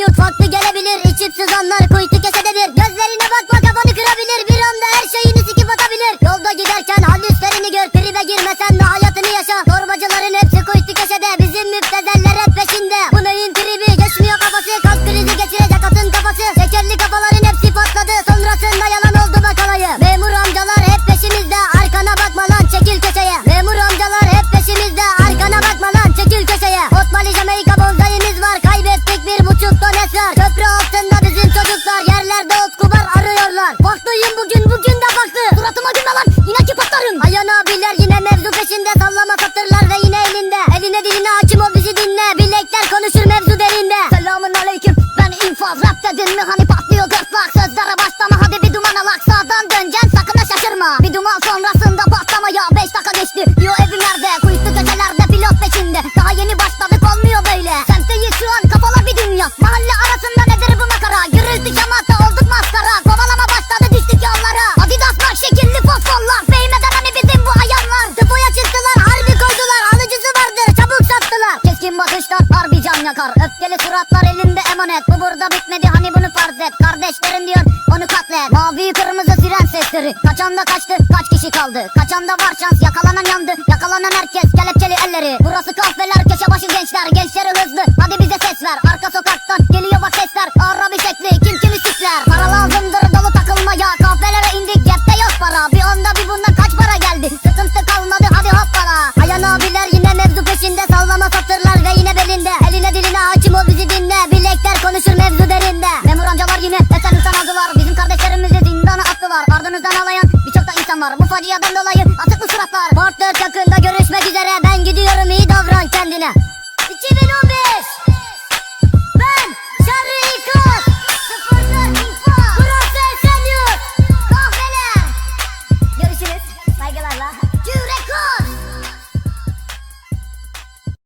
Yurt farklı gelebilir İçipsiz anlar kuytu kesededir Gözlerine bak peşinde salla bakışlar harbi can yakar. Öfkeli suratlar elinde emanet Bu burada bitmedi hani bunu farz et. Kardeşlerim diyor onu katlet. Mavi kırmızı siren sesleri. Kaçan da kaçtı kaç kişi kaldı? Kaçan da var şans yakalanan yandı. Yakalanan herkes kelepçeli elleri. Burası kahveler köşe başı gençler. Gençleri hızlı hadi bize ses ver. Arka sokaktan geliyor bak sesler. Ağır bir şekli. var. Ardınızdan alayan birçok da insan var. Bu faciadan dolayı asıklı suratlar. Part 4 yakında görüşmek üzere. Ben gidiyorum. İyi davran kendine. 2015